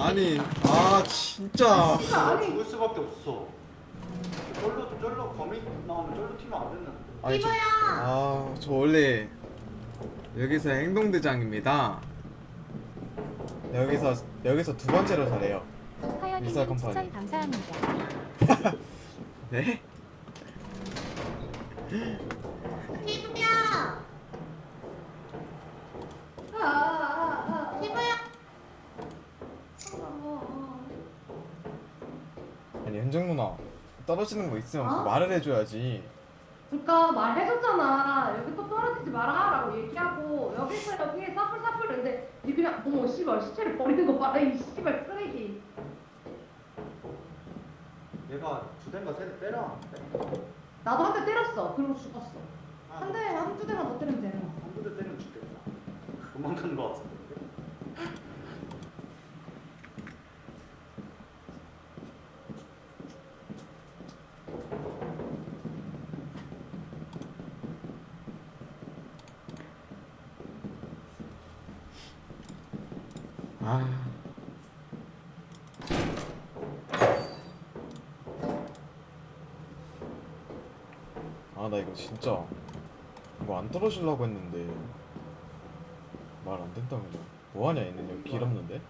아니 아 진짜 아니. 죽을 수밖에 없어. 쫄로 쫄로 거미 나오면 쫄로 튀면 안. 아니 저, 이거야. 아 저 원래 여기서 행동대장입니다 여기서 여기서 두 번째로 잘해요 미사 하연이님 컴퍼니. 추천 감사합니다. 네? 피부야. 아, 아, 아, 피부야. 현정 누나 떨어지는 거 있으면 어? 말을 해줘야지 그러니까 말해줬잖아. 여기 또 떨어지지 마라라고 얘기하고 여기서 여기에 사풀사풀 했는데 니 그냥 어머 씨발 시체를 버리는 거 봐라 이 씨발 쓰레기. 얘가 두 대인가 세대 때려놨는데 나도 한 대 때렸어. 그리고 죽었어. 아, 한대 한 두 대만 더 때리면 되는 거. 한두 대 때리면 죽겠다. 도망가는 거 같은데. 아 아 나 이거 진짜 이거 안 떨어지려고 했는데 말 안 된다 그냥 뭐하냐 얘는 여기 길 없는데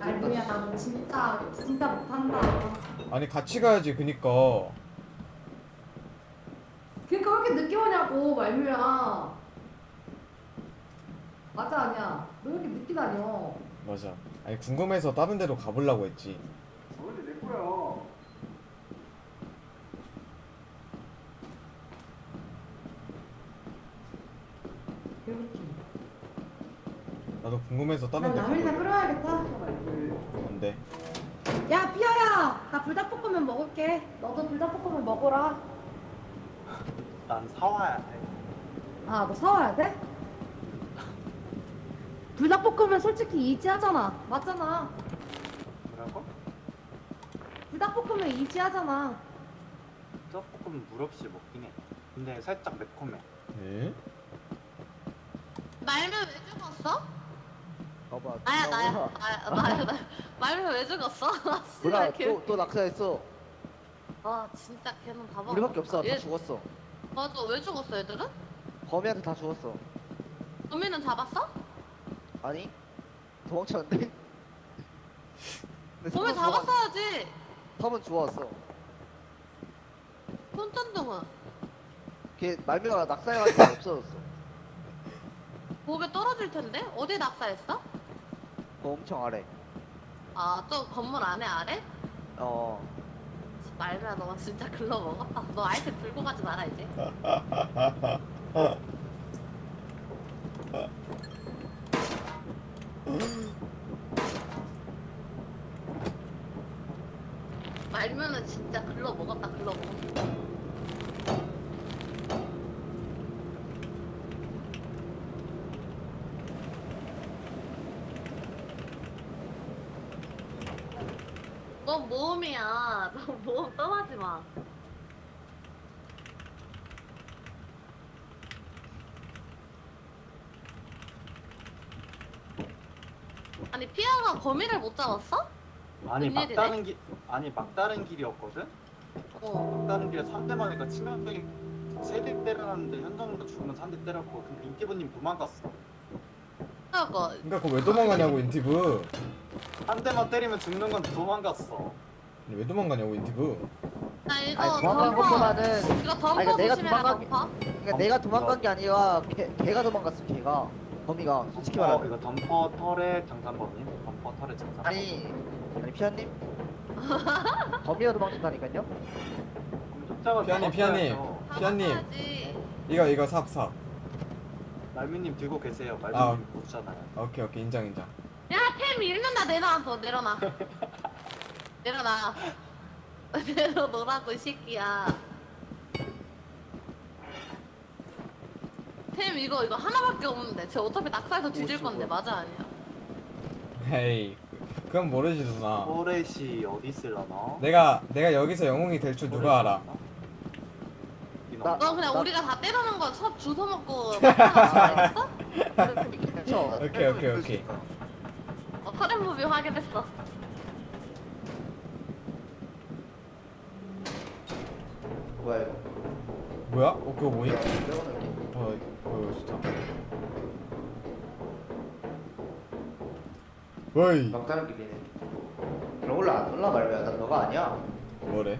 알루야 나도 진짜 진짜 못한다. 아니 같이 가야지 그니까 그러니까 왜 이렇게 늦게 오냐고 말루야. 맞아 아니야. 너왜 이렇게 늦게 다녀? 맞아 아니 궁금해서 다른 데로 가보려고 했지 아, 근데 내 거야. 나도 궁금해서 다른 난 데 라면이나 가보려고 끓여야겠다. 근데 야 피어야 나 불닭볶음면 먹을게 너도 불닭볶음면 먹어라 난 사와야 돼. 아 너 사와야 돼? 불닭볶음면 솔직히 이지하잖아 맞잖아 뭐라고? 불닭볶음면 이지하잖아 떡볶음 물 없이 먹긴 해. 근데 살짝 매콤해. 에? 말면 왜 죽었어? 봐봐. 나야 나야? 나야 나야 나. 말면 왜 죽었어? 씨발, 개- 또또 낙사했어. 아 진짜 걔는 봐봐. 우리밖에 없어. 다 얘- 죽었어. 맞아 왜 죽었어 얘들은? 범이한테 다 죽었어. 범인은 잡았어? 아니 도망쳤는데. 근데 범인 잡았어야지. 섬은 좋았어. 손전등은 걔 말미가 낙사해가지고 없어졌어. 목에 떨어질 텐데 어디 낙사했어? 그 엄청 아래. 아 저 건물 안에 아래? 어. 말면 너 진짜 글러 먹었다. 너 아이템 들고 가지 마라 이제. 말면은 진짜 글러 먹었다 글러 먹었다. 너 모험이야. 너 모험 떠나지 마. 아니 피아가 거미를 못 잡았어? 아니 웬일이네? 막다른 길 아니 막다른 길이었거든. 어. 막다른 길에 3대 맞으니까 치명적인 세대 때려놨는데 현정도 죽으면서 한대 때렸고 근데 인기부님 도망갔어. 그거 그니까 그거 왜 도망가냐고 인티브 한 대만 때리면 죽는 건 도망갔어. 아니, 왜 도망가냐고 인티브 나 이거 아니 도망간 덤퍼 것보다는 이거 덤퍼 아니, 그러니까 내가 조심해라 도망간- 덤퍼 그러니까 내가 도망간 게 아니라 걔, 걔가 도망갔어. 걔가 범이가 솔직히 어, 말하면. 이거 덤퍼 털의 장산범인 덤퍼 털의 장산범. 아니 아니 피아님. 범이가 도망쳤다니까요. 쫓아가 피아님, 피아님. 피아님. 이거 이거 삽삽 말미님 들고 계세요. 말미님 아. 모르잖아요. 오케이 오케이 인정 인정 야 템 잃는다 내놔 너 내려놔 내려놔 내려놓으라고 이 새끼야 템 이거 이거 하나밖에 없는데 쟤 어차피 낙사해서 뒤질 건데 맞아 아니야 헤이 그건 모르지 누나 포레시 어디 있을라나? 내가 내가 여기서 영웅이 될 줄 누가 알아 나- 너 그냥 나- 우리가 다 때려놓은 거섭 주워 먹고 막았어? 그쵸. 오케이, 오케이, 오케이. 어, 터렛 무비 확인했어. 뭐야 이거? 뭐야? 어 그거 뭐임? 어, 어 좋다. 어이 막다른 길이네. 그럼 올라 안 올라 말면 난 너가 아니야. 뭐래?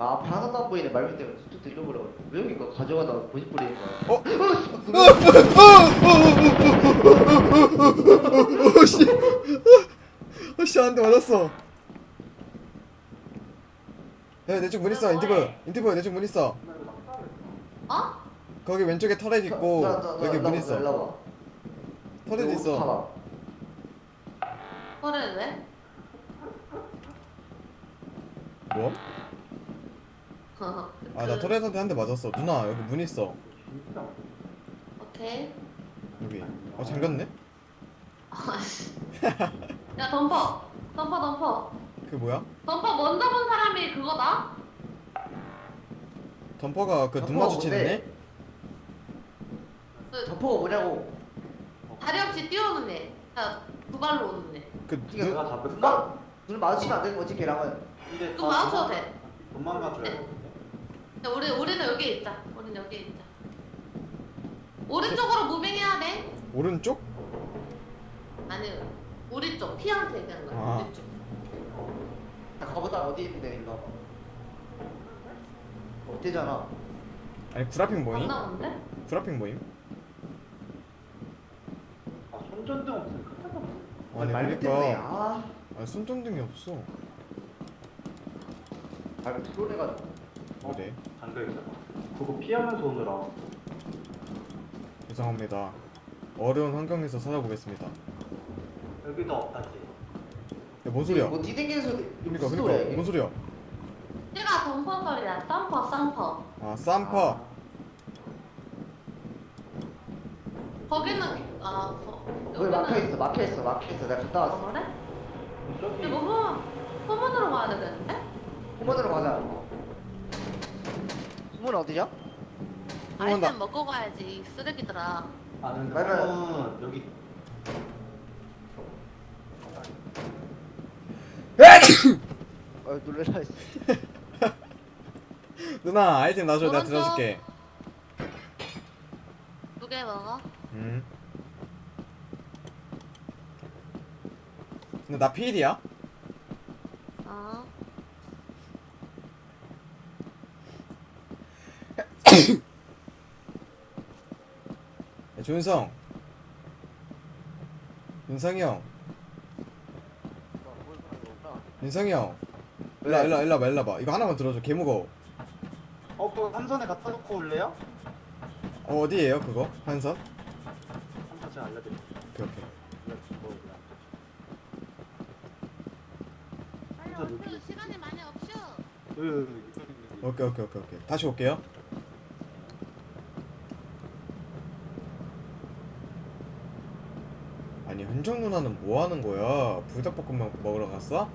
아 앞에 하나도 안 보이네 말미 때문에 수축도 잃어버려. 왜 여기 이거 가져가다가 고집 부리는 거야? 어? 어? 어씨 어씨 한대 맞았어 야내쪽 문 있어 인티브 인티브 내쪽 문 있어 어? 거기 왼쪽에 터렛 있고 나, 나, 나, 여기 나, 문 있어 일로 와봐. 터렛 있어 봐봐. 터렛 왜? 뭐? 아나 터렛한테 한 대 맞았어 누나 여기 문 있어 오케이. 여기 어 잠겼네? 아씨. 야 덤퍼. 덤퍼 덤퍼. 그게 뭐야? 덤퍼 먼저 본 사람이 그거다? 덤퍼가 그 눈 덤퍼가 마주치는 애? 그 덤퍼가 뭐냐고. 다리 없이 뛰어오는 애. 야, 두 발로 오는 애. 그 이게 눈, 내가? 눈눈 마주치면 안 되는 거지 걔랑은. 근데 그거 마우쳐도 돼. 도망가줘야 돼. 야, 우리 우리는 여기 있자. 우리는 여기 있자. 오른쪽으로 무빙해야 돼. 오른쪽? 아니, 우리 쪽 피한테 얘기하는 거야. 아. 우리 쪽. 가보다 어디 있는데 일로 와봐. 어때잖아. 아니 구라핑 모임? 맞나 본데? 구라핑 모임? 아 손전등 없으면 났어. 아니 때문에 그러니까 아 아 손전등이 없어 말미 트롤해가지고. 그래 잠겨 있잖아. 그거 피하면서 오느라. 죄송합니다 어려운 환경에서 살아보겠습니다 야, 여기도 없다지. 뭔 소리야 뭐 뒤댕기는 소리. 그러니까 그러니까 뭔 소리야 소리야. 덤퍼, 썸퍼. 아 쌈퍼 거기는 아, 거, 거기 막혀 있어, 막혀 있어, 막혀 있어. 내가 갔다 아, 왔어. 그래? 저기 이거 뭐 소문으로 가야 되는데? 후문으로 가자. 후문? 소문다. 아이템 먹고 가야지 이 쓰레기들아. 아는 말을- 사람은 여기 어 놀래라. 씨. 누나 아이템 놔줘 내가 오른쪽. 들어줄게 두 개 먹어. 음 근데 나 필이야? 어. 야, 조윤성 윤성이 형 윤성이 형 일로 일로 일로 와봐 일로 와봐 이거 하나만 들어줘 개 무거워 어 그거 한선에 갖다 놓고 올래요? 어 어디에요 그거 한선? 한선 제가 알려드릴게요. 오케이 오케이 뭐, 빨리 여기. 오세요. 시간이 많이 없슈. 여기, 여기, 여기. 오케이 오케이 오케이 오케이 다시 올게요 아니 현정 누나는 뭐 하는 거야 불닭볶음면 먹으러 갔어?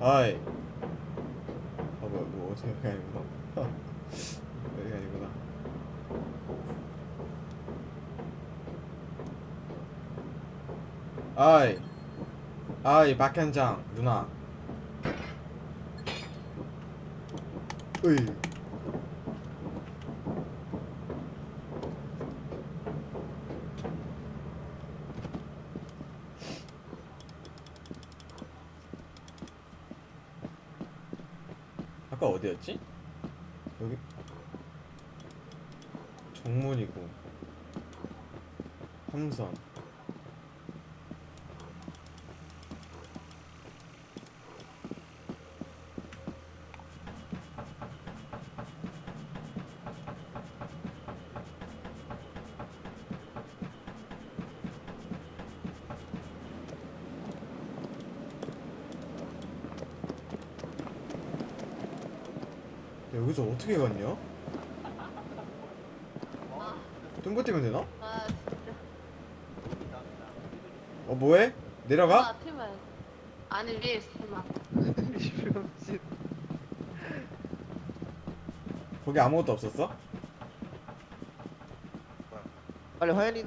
아이 어떻게 여기 아니구나. 여기 아니구나. 아이. 아이 박현장 누나. 으이 아까 어디였지? 여기? 정문이고. 함선 여기서 어떻게 갔냐? 아, tum보 뛰면 되나? 아 진짜. 어 뭐해? 내려가? 아, 팀을. 아니 위에 있으면. 거기 아무것도 없었어? 빨리 화연이